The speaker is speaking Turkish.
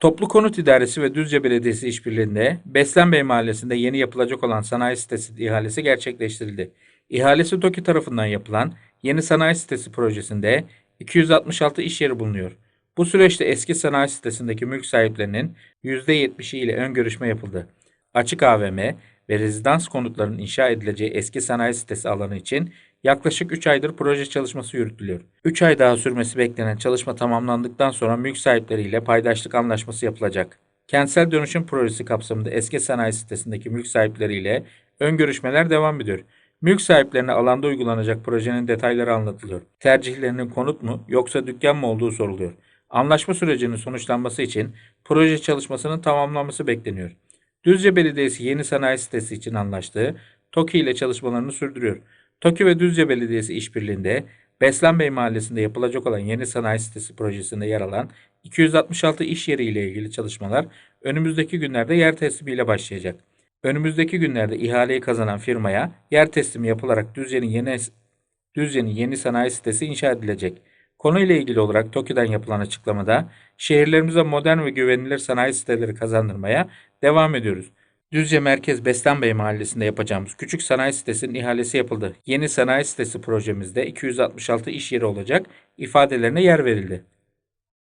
Toplu Konut İdaresi ve Düzce Belediyesi işbirliğinde Beslenbey Mahallesi'nde yeni yapılacak olan sanayi sitesi ihalesi gerçekleştirildi. İhalesi TOKİ tarafından yapılan yeni sanayi sitesi projesinde 266 iş yeri bulunuyor. Bu süreçte eski sanayi sitesindeki mülk sahiplerinin %70'i ile ön görüşme yapıldı. Açık AVM ve rezidans konutlarının inşa edileceği eski sanayi sitesi alanı için yaklaşık 3 aydır proje çalışması yürütülüyor. 3 ay daha sürmesi beklenen çalışma tamamlandıktan sonra mülk sahipleriyle paydaşlık anlaşması yapılacak. Kentsel dönüşüm projesi kapsamında eski sanayi sitesindeki mülk sahipleriyle ön görüşmeler devam ediyor. Mülk sahiplerine alanda uygulanacak projenin detayları anlatılıyor. Tercihlerinin konut mu yoksa dükkan mı olduğu soruluyor. Anlaşma sürecinin sonuçlanması için proje çalışmasının tamamlanması bekleniyor. Düzce Belediyesi yeni sanayi sitesi için anlaştığı TOKİ ile çalışmalarını sürdürüyor. TOKİ ve Düzce Belediyesi işbirliğinde Beslenbey Mahallesi'nde yapılacak olan yeni sanayi sitesi projesinde yer alan 266 iş yeri ile ilgili çalışmalar önümüzdeki günlerde yer teslimiyle başlayacak. Önümüzdeki günlerde ihaleyi kazanan firmaya yer teslimi yapılarak Düzce'nin yeni Düzce'nin yeni sanayi sitesi inşa edilecek. Konuyla ilgili olarak TOKİ'den yapılan açıklamada şehirlerimize modern ve güvenilir sanayi siteleri kazandırmaya devam ediyoruz. Düzce Merkez Beslenbey Mahallesi'nde yapacağımız küçük sanayi sitesinin ihalesi yapıldı. Yeni sanayi sitesi projemizde 266 iş yeri olacak ifadelerine yer verildi.